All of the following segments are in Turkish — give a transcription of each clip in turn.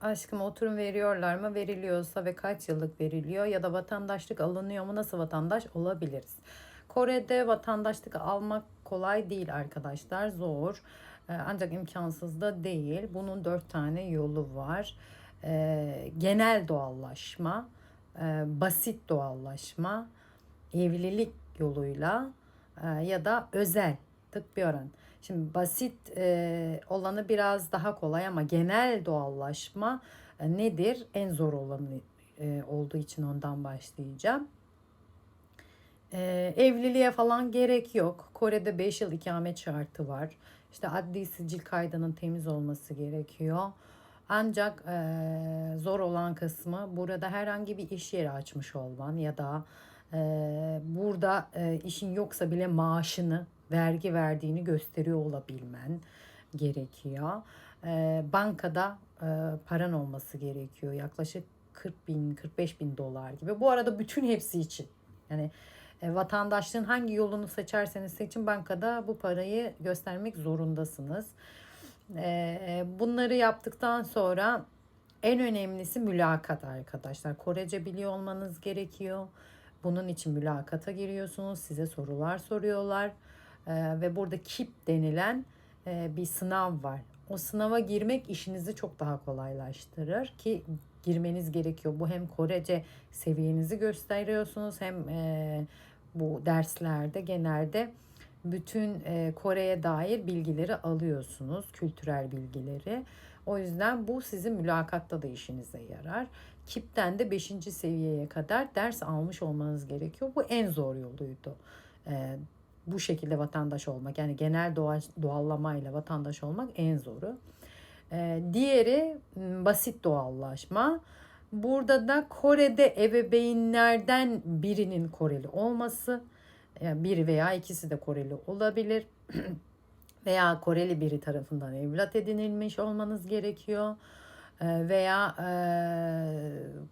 Aşkım oturum veriyorlar mı? Veriliyorsa ve kaç yıllık veriliyor ya da vatandaşlık alınıyor mu? Nasıl vatandaş olabiliriz? Kore'de vatandaşlık almak kolay değil arkadaşlar. Zor. Ee, Ancak imkansız da değil. Bunun dört tane yolu var. Ee, genel doğallaşma, e, basit doğallaşma, evlilik yoluyla e, ya da özel tık bir oran. Şimdi basit e, olanı biraz daha kolay ama genel doğallaşma e, nedir? En zor olanı e, olduğu için ondan başlayacağım. E, evliliğe falan gerek yok. Kore'de 5 yıl ikamet şartı var. İşte adli sicil kaydının temiz olması gerekiyor. Ancak e, zor olan kısmı burada herhangi bir iş yeri açmış olman ya da e, burada e, işin yoksa bile maaşını vergi verdiğini gösteriyor olabilmen gerekiyor. E, bankada e, paran olması gerekiyor. Yaklaşık 40 bin, 45 bin dolar gibi. Bu arada bütün hepsi için. Yani e, vatandaşlığın hangi yolunu seçerseniz seçin bankada bu parayı göstermek zorundasınız. E, bunları yaptıktan sonra en önemlisi mülakat arkadaşlar. Korece biliyor olmanız gerekiyor. Bunun için mülakata giriyorsunuz. Size sorular soruyorlar. E, ve burada KIP denilen e, bir sınav var. O sınava girmek işinizi çok daha kolaylaştırır ki girmeniz gerekiyor. Bu hem Korece seviyenizi gösteriyorsunuz hem e, bu derslerde genelde bütün e, Kore'ye dair bilgileri alıyorsunuz, kültürel bilgileri. O yüzden bu sizin mülakatta da işinize yarar. KIP'ten de 5. seviyeye kadar ders almış olmanız gerekiyor. Bu en zor yoluydu. E, bu şekilde vatandaş olmak yani genel doğa, doğallamayla vatandaş olmak en zoru. E, diğeri basit doğallaşma. Burada da Kore'de ebeveynlerden birinin Koreli olması, yani biri veya ikisi de Koreli olabilir. veya Koreli biri tarafından evlat edinilmiş olmanız gerekiyor. Ee, Veya e,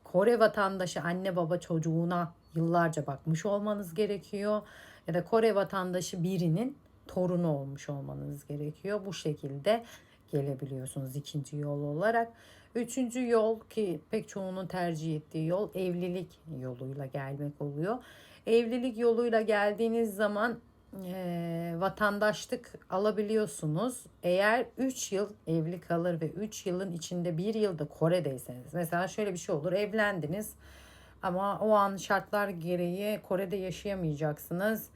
Kore vatandaşı anne baba çocuğuna yıllarca bakmış olmanız gerekiyor. Ya da Kore vatandaşı birinin torunu olmuş olmanız gerekiyor. Bu şekilde gelebiliyorsunuz ikinci yol olarak. Üçüncü yol ki pek çoğunun tercih ettiği yol evlilik yoluyla gelmek oluyor. Evlilik yoluyla geldiğiniz zaman e, vatandaşlık alabiliyorsunuz. Eğer 3 yıl evli kalır ve 3 yılın içinde 1 yılda Kore'deyseniz. Mesela şöyle bir şey olur evlendiniz ama o an şartlar gereği Kore'de yaşayamayacaksınız.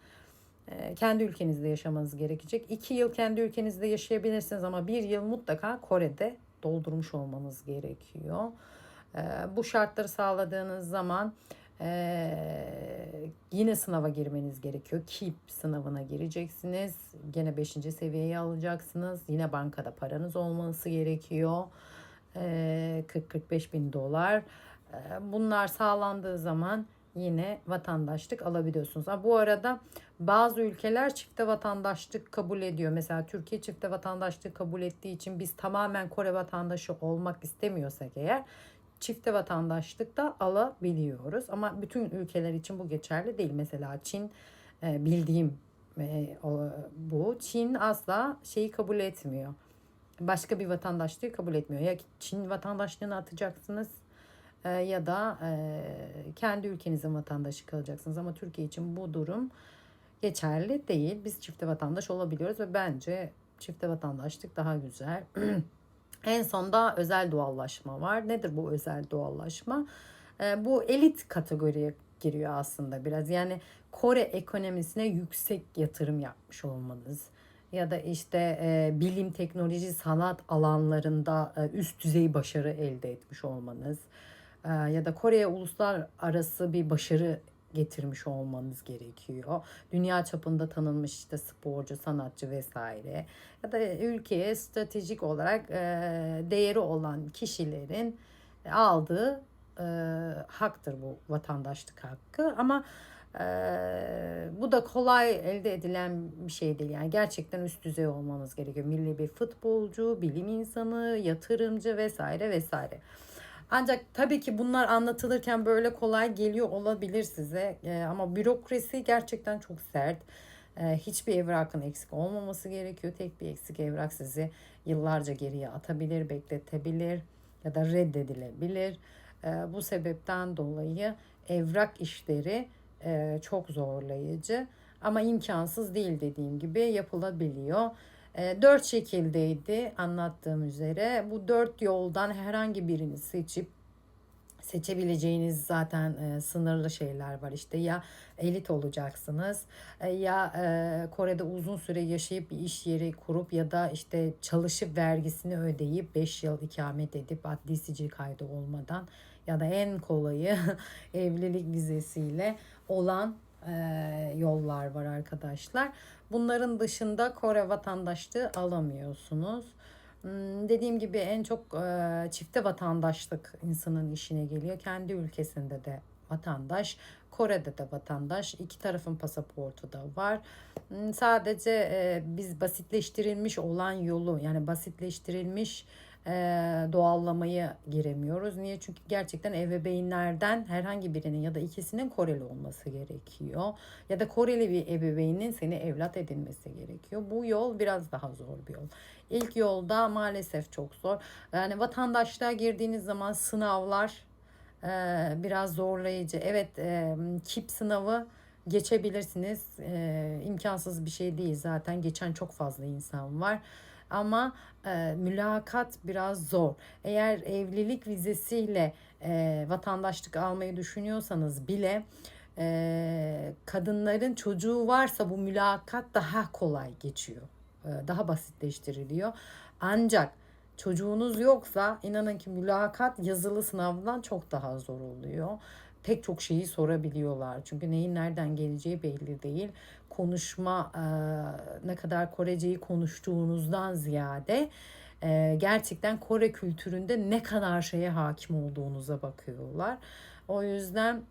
E, kendi ülkenizde yaşamanız gerekecek. 2 yıl kendi ülkenizde yaşayabilirsiniz ama 1 yıl mutlaka Kore'de doldurmuş olmanız gerekiyor. E, bu şartları sağladığınız zaman ee, yine sınava girmeniz gerekiyor. KIP sınavına gireceksiniz. Gene 5. seviyeyi alacaksınız. Yine bankada paranız olması gerekiyor. Ee, 40-45 bin dolar. Ee, bunlar sağlandığı zaman yine vatandaşlık alabiliyorsunuz. Ha, bu arada bazı ülkeler çifte vatandaşlık kabul ediyor. Mesela Türkiye çifte vatandaşlık kabul ettiği için biz tamamen Kore vatandaşı olmak istemiyorsak eğer çifte vatandaşlık da alabiliyoruz. Ama bütün ülkeler için bu geçerli değil. Mesela Çin e, bildiğim e, bu. Çin asla şeyi kabul etmiyor. Başka bir vatandaşlığı kabul etmiyor. Ya Çin vatandaşlığını atacaksınız e, ya da kendi ülkenizin vatandaşı kalacaksınız. Ama Türkiye için bu durum geçerli değil. Biz çifte vatandaş olabiliyoruz ve bence çifte vatandaşlık daha güzel. En sonda özel doğallaşma var. Nedir bu özel doğallaşma? E, bu elit kategoriye giriyor aslında biraz. Yani Kore ekonomisine yüksek yatırım yapmış olmanız ya da işte e, bilim, teknoloji, sanat alanlarında e, üst düzey başarı elde etmiş olmanız e, ya da Kore'ye uluslararası bir başarı getirmiş olmanız gerekiyor. Dünya çapında tanınmış işte sporcu, sanatçı vesaire ya da ülkeye stratejik olarak e, değeri olan kişilerin aldığı e, haktır bu vatandaşlık hakkı ama e, bu da kolay elde edilen bir şey değil. Yani gerçekten üst düzey olmanız gerekiyor. Milli bir futbolcu, bilim insanı, yatırımcı vesaire vesaire. Ancak tabii ki bunlar anlatılırken böyle kolay geliyor olabilir size. E, ama bürokrasi gerçekten çok sert. E, hiçbir evrakın eksik olmaması gerekiyor. Tek bir eksik evrak sizi yıllarca geriye atabilir, bekletebilir. ya da reddedilebilir. E, bu sebepten dolayı evrak işleri e, çok zorlayıcı ama imkansız değil dediğim gibi yapılabiliyor. E, dört şekildeydi anlattığım üzere. Bu dört yoldan herhangi birini seçip seçebileceğiniz zaten e, sınırlı şeyler var. İşte ya elit olacaksınız e, ya e, Kore'de uzun süre yaşayıp bir iş yeri kurup ya da işte çalışıp vergisini ödeyip 5 yıl ikamet edip adli sicil kaydı olmadan ya da en kolayı evlilik vizesiyle olan e, yollar var arkadaşlar. Bunların dışında Kore vatandaşlığı alamıyorsunuz. Hmm, Dediğim gibi en çok e, çifte vatandaşlık insanın işine geliyor. Kendi ülkesinde de vatandaş, Kore'de de vatandaş. İki tarafın pasaportu da var. Hmm, Sadece e, biz basitleştirilmiş olan yolu yani basitleştirilmiş e, doğallamayı giremiyoruz. Niye? Çünkü gerçekten ebeveynlerden herhangi birinin ya da ikisinin Koreli olması gerekiyor. Ya da Koreli bir ebeveynin seni evlat edinmesi gerekiyor. Bu yol biraz daha zor bir yol. İlk yolda maalesef çok zor. Yani vatandaşlığa girdiğiniz zaman sınavlar e, biraz zorlayıcı. Evet e, KİP sınavı geçebilirsiniz. E, imkansız bir şey değil zaten. Geçen çok fazla insan var. Ama e, mülakat biraz zor. Eğer evlilik vizesiyle e, vatandaşlık almayı düşünüyorsanız bile e, kadınların çocuğu varsa bu mülakat daha kolay geçiyor. E, daha basitleştiriliyor. Ancak çocuğunuz yoksa inanın ki mülakat yazılı sınavdan çok daha zor oluyor. Pek çok şeyi sorabiliyorlar. Çünkü neyin nereden geleceği belli değil. Konuşma ne kadar Koreceyi konuştuğunuzdan ziyade gerçekten Kore kültüründe ne kadar şeye hakim olduğunuza bakıyorlar. O yüzden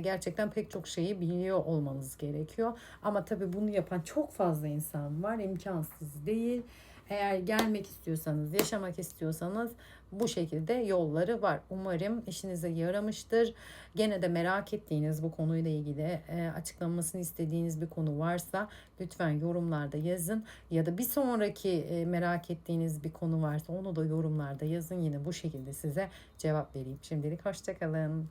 gerçekten pek çok şeyi biliyor olmanız gerekiyor. Ama tabii bunu yapan çok fazla insan var. İmkansız değil. Eğer gelmek istiyorsanız, yaşamak istiyorsanız bu şekilde yolları var. Umarım işinize yaramıştır. Gene de merak ettiğiniz bu konuyla ilgili e, açıklanmasını istediğiniz bir konu varsa lütfen yorumlarda yazın. Ya da bir sonraki e, merak ettiğiniz bir konu varsa onu da yorumlarda yazın. Yine bu şekilde size cevap vereyim. Şimdilik hoşçakalın.